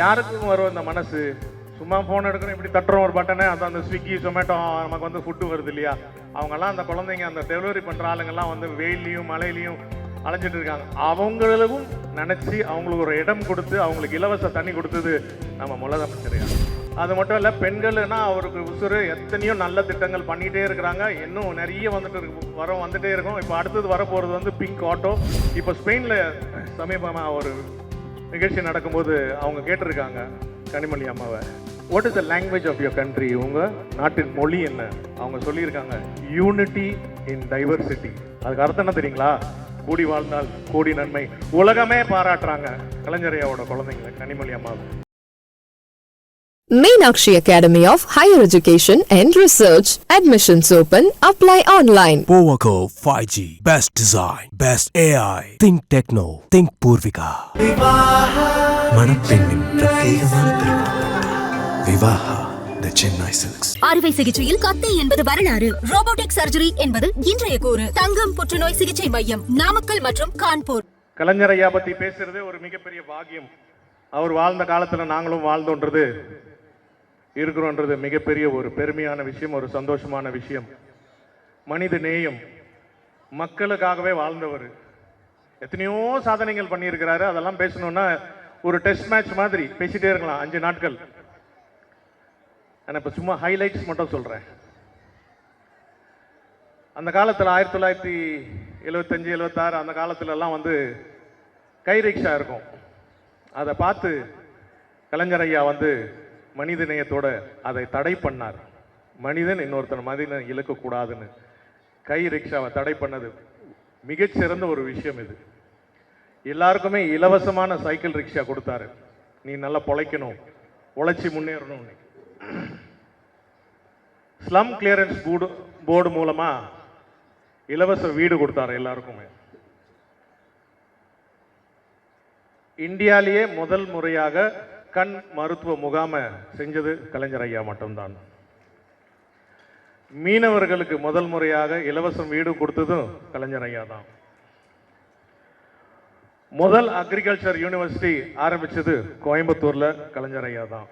யாருக்கும் வரும் இந்த மனசு? சும்மா ஃபோன் எடுக்கிறோம் இப்படி தட்டுறோம் ஒரு பட்டனை அந்த அந்த ஸ்விக்கி ஜொமேட்டோ நமக்கு வந்து ஃபுட்டு வருது இல்லையா? அவங்கெல்லாம் அந்த குழந்தைங்க அந்த டெலிவரி பண்ணுற ஆளுங்கெல்லாம் வந்து வெயிலையும் மழையிலையும் அலைஞ்சிட்டு இருக்காங்க. அவங்களுக்கும் நினச்சி அவங்களுக்கு ஒரு இடம் கொடுத்து அவங்களுக்கு இலவச தண்ணி கொடுத்தது நம்ம முதலமைச்சரையா அது மட்டும் இல்லை பெண்கள்னா அவருக்கு உசுறு எத்தனையோ நல்ல திட்டங்கள் பண்ணிகிட்டே இருக்கிறாங்க. இன்னும் நிறைய வந்துட்டு இருக்கு வர வந்துகிட்டே இருக்கும். இப்போ அடுத்தது வரப்போகிறது வந்து பிங்க் ஆட்டோ இப்போ ஸ்பெயினில் சமீபமாக ஒரு நிகழ்ச்சி நடக்கும்போது அவங்க கேட்டிருக்காங்க கனிமொழி அம்மாவை. What is the language of your country இவங்க நாட்டின் மொழி என்ன? அவங்க சொல்லியிருக்காங்க யூனிட்டி இன் டைவர்சிட்டி அதுக்கு அர்த்தம் என்ன தெரியுங்களா? கூடி வாழ்ந்தால் கூடி நன்மை. உலகமே பாராட்டுறாங்க. கலைஞரையாவோட குழந்தைங்களை கனிமொழி அம்மாவை. Meenakshi Academy of Higher Education and Research. Admissions open. Apply online. Powaco 5G. Best design. Best AI. Think Techno. Think Purvika. மணப்பெண்ணின் பிரத்யேகமான திருமணம் விவாஹா த சென்னை சில்க்ஸ் அறுவை சிகிச்சையில் கத்தை என்பது வரலாறு ரோபோட்டிக் சர்ஜரி என்பது இன்றைய கூறு தங்கம் புற்றுநோய் சிகிச்சை மையம் நாமக்கல் மற்றும் கான்பூர் கலைஞர் ஐயா பத்தி பேசுறதே ஒரு மிகப்பெரிய பாக்கியம் அவர் வாழ்ந்த காலத்துல நாங்களும் வாழ்ந்தோன்றது இருக்கிறோன்றது மிகப்பெரிய ஒரு பெருமையான விஷயம் ஒரு சந்தோஷமான விஷயம். மனித நேயம் மக்களுக்காகவே வாழ்ந்தவர். எத்தனையோ சாதனைகள் பண்ணியிருக்கிறாரு. அதெல்லாம் பேசணும்னா ஒரு டெஸ்ட் மேட்ச் மாதிரி பேசிட்டே இருக்கலாம் அஞ்சு நாட்கள். நான் இப்போ சும்மா ஹைலைட்ஸ் மட்டும் சொல்கிறேன் அந்த காலத்தில் ஆயிரத்தி தொள்ளாயிரத்தி எழுபத்தஞ்சி எழுபத்தாறு அந்த காலத்துலலாம் வந்து கை ரிக்ஷா இருக்கும். அதை பார்த்து கலைஞர் ஐயா வந்து மனித நேயத்தோட அதை தடை பண்ணார். மனிதன் இன்னொருத்தன் மனிதன் இழக்கக்கூடாதுன்னு. கை ரிக்ஷாவை தடை பண்ணது மிகச்சிறந்த ஒரு விஷயம் இது. எல்லாருக்குமே இலவசமான சைக்கிள் ரிக்ஷா கொடுத்தாரு. நீ நல்லா பொழைக்கணும் உழைச்சி முன்னேறணும் ஸ்லம் கிளியரன்ஸ் போர்டு போர்டு மூலமா இலவச வீடு கொடுத்தாரு எல்லாருக்குமே. இந்தியாலேயே முதல் முறையாக கண் மருத்துவ முகாமை செஞ்சது கலைஞர் ஐயா மட்டும்தான். மீனவர்களுக்கு முதல் முறையாக இலவசம் வீடு கொடுத்ததும் கலைஞர் ஐயா தான். முதல் அக்ரிகல்ச்சர் யூனிவர்சிட்டி ஆரம்பிச்சது கோயம்புத்தூர்ல கலைஞர் ஐயா தான்.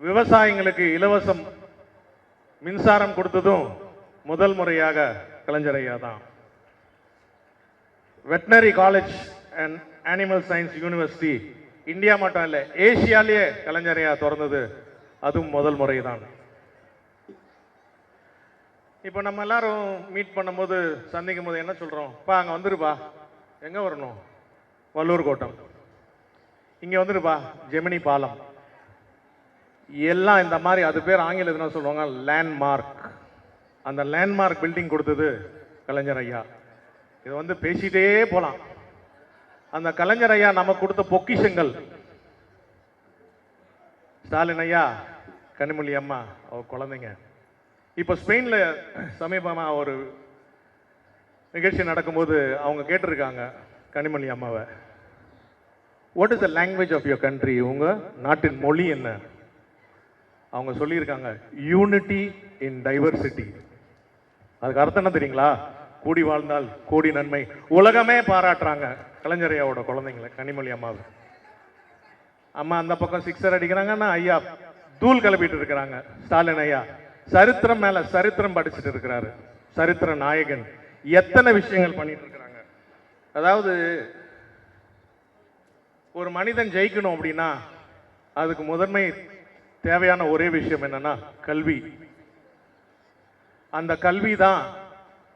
விவசாயிங்களுக்கு இலவசம் மின்சாரம் கொடுத்ததும் முதல் முறையாக கலைஞர் ஐயா தான். Veterinary college and animal science university India மட்டும் இல்லை ஏசியாலேயே கலைஞர் திறந்தது. அதுவும் முதல் முறை தான் இப்போ நம்ம எல்லாரும் மீட் பண்ணும்போது சந்திக்கும் போது என்ன சொல்கிறோம் பா அங்கே வந்துருப்பா எங்கே வரணும்? வல்லூர் கோட்டம். இங்கே வந்துருப்பா ஜெமினி பாலம். எல்லாம் இந்த மாதிரி அது பேர் ஆங்கிலத்தில் சொல்லுவாங்க? லேண்ட்மார்க் அந்த லேண்ட்மார்க் பில்டிங் கொடுத்தது கலைஞர் ஐயா. இது வந்து பேசிகிட்டே போகலாம் அந்த கலைஞர் ஐயா நம்ம கொடுத்த பொக்கிஷங்கள். ஸ்டாலின் ஐயா கனிமொழி அம்மா அவர் குழந்தைங்க. இப்போ ஸ்பெயினில் சமீபமாக ஒரு நிகழ்ச்சி நடக்கும்போது அவங்க கேட்டிருக்காங்க கனிமொழி அம்மாவை. What is the language of your country உங்கள் நாட்டின் மொழி என்ன? அவங்க சொல்லியிருக்காங்க யூனிட்டி இன் டைவர்சிட்டி அதுக்கு அர்த்தம் என்ன தெரியுங்களா? கூடி வாழ்ந்தால் கூடி நன்மை. உலகமே பாராட்டுறாங்க. கலைஞரையாவோட குழந்தைங்களை கனிமொழி அம்மாவை. அம்மா அந்த பக்கம் சிக்ஸர் அடிக்கிறாங்கன்னா ஐயா தூள் கிளப்பிட்டு இருக்கிறாங்க. ஸ்டாலின் ஐயா சரித்திரம் மேல சரித்திரம் படிச்சுட்டு இருக்கிறாரு. சரித்திர நாயகன். எத்தனை விஷயங்கள் பண்ணிட்டு இருக்கிறாங்க. அதாவது ஒரு மனிதன் ஜெயிக்கணும் அப்படின்னா அதுக்கு முதன்மை தேவையான ஒரே விஷயம் என்னன்னா கல்வி. அந்த கல்வி தான்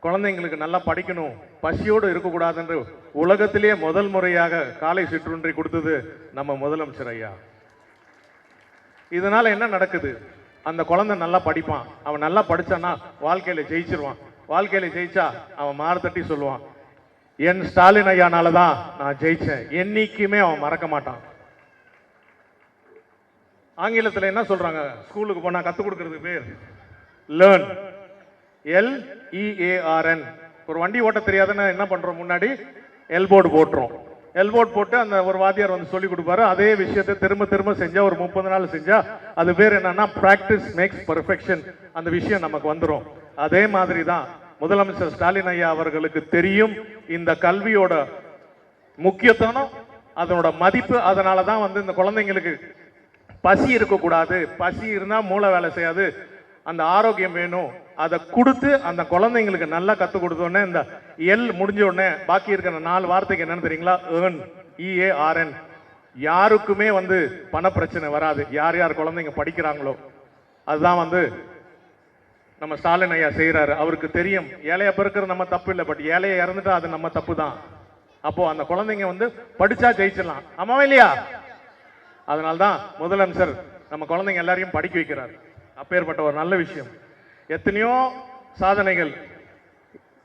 குழந்தைங்களுக்கு நல்லா படிக்கணும் பசியோடு இருக்கக்கூடாது என்று உலகத்திலேயே முதல் முறையாக காலை சிற்றுன்றி கொடுத்தது நம்ம முதலமைச்சர் ஐயா. இதனால் என்ன நடக்குது? அந்த குழந்தை நல்லா படிப்பான். அவன் நல்லா படிச்சான்னா வாழ்க்கையில் ஜெயிச்சிருவான். வாழ்க்கையில் ஜெயிச்சா அவன் மாறுதட்டி சொல்லுவான் என் ஸ்டாலின் ஐயானால தான் நான் ஜெயித்தேன் என்னைக்குமே அவன் மறக்க மாட்டான். ஆங்கிலத்தில் என்ன சொல்கிறாங்க ஸ்கூலுக்கு போனால் கற்றுக் கொடுக்கறதுக்கு பேர் லேர்ன் எல்இஏஆர்என் ஒரு வண்டி ஓட்ட தெரியாதுன்னு என்ன பண்ணுறோம் முன்னாடி? எல்போர்டு போட்டுரும். எல்போர்ட் போட்டு அந்த ஒரு வாத்தியார் வந்து சொல்லி கொடுப்பாரு. அதே விஷயத்தை திரும்ப திரும்ப செஞ்சா ஒரு முப்பது நாள் செஞ்சா அது பேர் என்னன்னா பிராக்டிஸ் மேக்ஸ் பர்ஃபெக்ஷன் அந்த விஷயம் நமக்கு வந்துடும் அதே மாதிரி தான் முதலமைச்சர் ஸ்டாலின் ஐயா அவர்களுக்கு தெரியும் இந்த கல்வியோட முக்கியத்துவம் அதனோட மதிப்பு அதனால தான் வந்து இந்த குழந்தைங்களுக்கு பசி இருக்கக்கூடாது. பசி இருந்தால் மூளை வேலை செய்யாது. அந்த ஆரோக்கியம் வேணும். அதை கொடுத்து அந்த குழந்தைங்களுக்கு நல்லா கற்றுக் கொடுத்தோடனே இந்த எல் முடிஞ்ச உடனே பாக்கி இருக்கிற நாலு வார்த்தைக்கு என்னன்னு தெரியுங்களா? ஏர்ன் இஏஆர்என் யாருக்குமே வந்து பண பிரச்சனை வராது. யார் யார் குழந்தைங்க படிக்கிறாங்களோ அதுதான் வந்து நம்ம ஸ்டாலின் ஐயா செய்கிறாரு அவருக்கு தெரியும். ஏழையை பிறக்கிறது நம்ம தப்பு இல்லை. பட் ஏழையை இறந்துட்டா அது நம்ம தப்பு தான் அப்போது அந்த குழந்தைங்க வந்து படித்தா ஜெயிச்சிடலாம். ஆமாவா இல்லையா? அதனால தான் முதலமைச்சர் நம்ம குழந்தைங்க எல்லாரையும் படிக்க வைக்கிறார். அப்பேற்பட்ட ஒரு நல்ல விஷயம். எத்தனையோ சாதனைகள்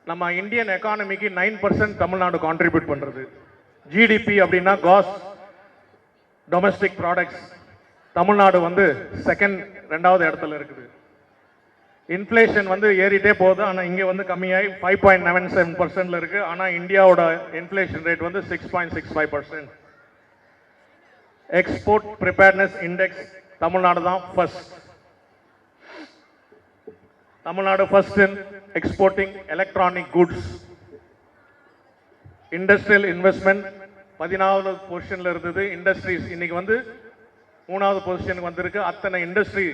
நம்ம இந்தியன் எக்கானமிக்கு நைன் பர்சன்ட் தமிழ்நாடு கான்ட்ரிபியூட் பண்ணுறது ஜிடிபி அப்படின்னா காஸ் டொமஸ்டிக் ப்ராடக்ட்ஸ் தமிழ்நாடு வந்து செகண்ட் ரெண்டாவது இடத்துல இருக்குது. இன்ஃப்ளேஷன் வந்து ஏறிட்டே போகுது. ஆனால் இங்கே வந்து கம்மியாகி ஃபைவ் பாயிண்ட் நைன் செவன் பர்சன்டில் இருக்குது ஆனால் இந்தியாவோட இன்ஃப்ளேஷன் ரேட் வந்து six point six five percent export preparedness index Tamil Nadu தான் first Tamil Nadu first in exporting electronic goods industrial investment பதினாவது பொசிஷனில் இருந்தது. இண்டஸ்ட்ரீஸ் இன்னைக்கு வந்து மூணாவது பொசிஷனுக்கு வந்திருக்கு. அத்தனை இண்டஸ்ட்ரி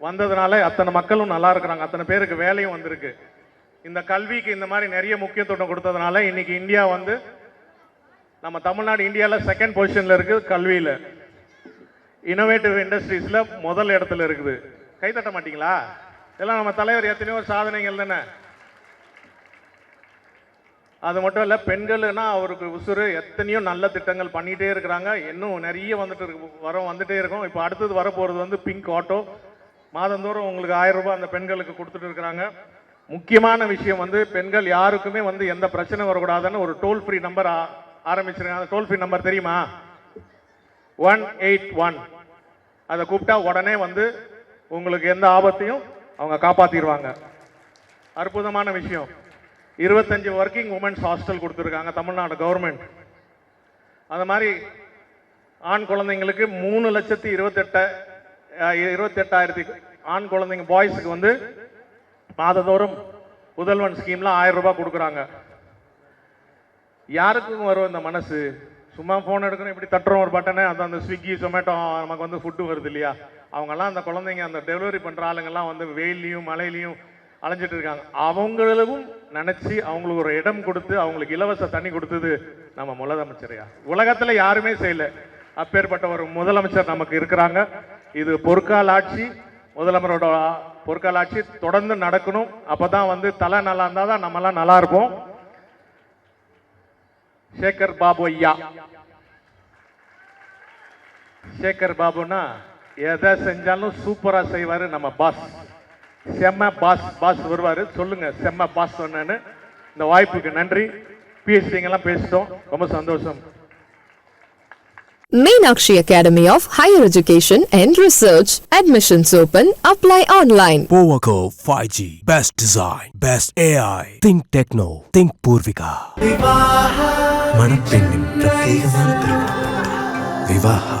வந்ததுனால அத்தனை மக்களும் நல்லா இருக்கிறாங்க. அத்தனை பேருக்கு வேலையும் வந்திருக்கு. இந்த கல்விக்கு இந்த மாதிரி நிறைய முக்கியத்துவம் கொடுத்ததுனால இன்னைக்கு இந்தியா வந்து நம்ம தமிழ்நாடு இந்தியாவில் செகண்ட் பொசிஷனில் இருக்குது கல்வியில். இனோவேட்டிவ் இண்டஸ்ட்ரீஸில் முதல் இடத்துல இருக்குது. கைத்தட்ட மாட்டிங்களா மாட்டீங்களா? இதெல்லாம் நம்ம தலைவர் எத்தனையோ சாதனைகள் தானே? அது மட்டும் இல்லை பெண்கள்னா அவருக்கு உசுறு எத்தனையோ நல்ல திட்டங்கள் பண்ணிகிட்டே இருக்கிறாங்க. இன்னும் நிறைய வந்துட்டு இருக்கு. வர வந்துட்டே இருக்கும். இப்போ அடுத்தது வரப்போகிறது வந்து பிங்க் ஆட்டோ மாதந்தோறும் உங்களுக்கு ஆயிரம் ரூபாய் அந்த பெண்களுக்கு கொடுத்துட்டு இருக்கிறாங்க. முக்கியமான விஷயம் வந்து பெண்கள் யாருக்குமே வந்து எந்த பிரச்சனை வரக்கூடாதுன்னு ஒரு டோல் ஃப்ரீ நம்பர் ஆரம்பிச்சிருக்காங்க. அந்த டோல் ஃப்ரீ நம்பர் தெரியுமா? ஒன் எயிட் ஒன் அதை கூப்பிட்டா உடனே வந்து உங்களுக்கு எந்த ஆபத்தையும் அவங்க காப்பாற்றிடுவாங்க அற்புதமான விஷயம். இருபத்தஞ்சி ஒர்க்கிங் உமன்ஸ் ஹாஸ்டல் கொடுத்துருக்காங்க தமிழ்நாடு கவர்மெண்ட் அந்த மாதிரி ஆண் குழந்தைங்களுக்கு மூணு லட்சத்தி இருபத்தெட்ட இருபத்தெட்டாயிரத்தி ஆண் குழந்தைங்க பாய்ஸுக்கு வந்து மாதந்தோறும் புதல்வன் ஸ்கீம்ல ஆயிரம் ரூபாய் கொடுக்குறாங்க. யாருக்கும் வரும் இந்த மனசு? சும்மா ஃபோன் எடுக்கணும் இப்படி தட்டுறோம் ஒரு பட்டனே அது அந்த ஸ்விக்கி ஜொமேட்டோ நமக்கு வந்து ஃபுட்டு வருது இல்லையா? அவங்கெல்லாம் அந்த குழந்தைங்க அந்த டெலிவரி பண்ணுற ஆளுங்கெல்லாம் வந்து வெயிலையும் மழையிலையும் அலைஞ்சிட்டு இருக்காங்க. அவங்களும் நினச்சி அவங்களுக்கு ஒரு இடம் கொடுத்து அவங்களுக்கு இலவச தண்ணி கொடுத்தது நம்ம முதலமைச்சரையா? உலகத்தில் யாருமே செய்யலை. அப்பேற்பட்ட ஒரு முதலமைச்சர் நமக்கு இருக்கிறாங்க. இது பொற்கால ஆட்சி முதலமரோட பொற்கால ஆட்சி தொடர்ந்து நடக்கணும். அப்போ தான் வந்து தலை நல்லா இருந்தால் தான் நம்மலாம் நல்லா இருப்போம். சேகர் பாபு ஐயா. சேகர் பாபுன்னா எதை செஞ்சாலும் சூப்பரா செய்வாரு நம்ம பாஸ் செம்ம பாஸ் பாஸ் வருவாரு சொல்லுங்க செம்ம பாஸ் சொன்னேன்னு இந்த வாய்ப்புக்கு நன்றி பிஎஸ்சிங்கெல்லாம் பேசிட்டோம் ரொம்ப சந்தோஷம் Meenakshi Academy of Higher Education and Research. Admissions open. Apply online. Powaco 5G. Best design. Best AI. Think Techno. Think Purvika. மணப்பெண்ணின் பிரத்யேகமான திருமணம் விவாஹா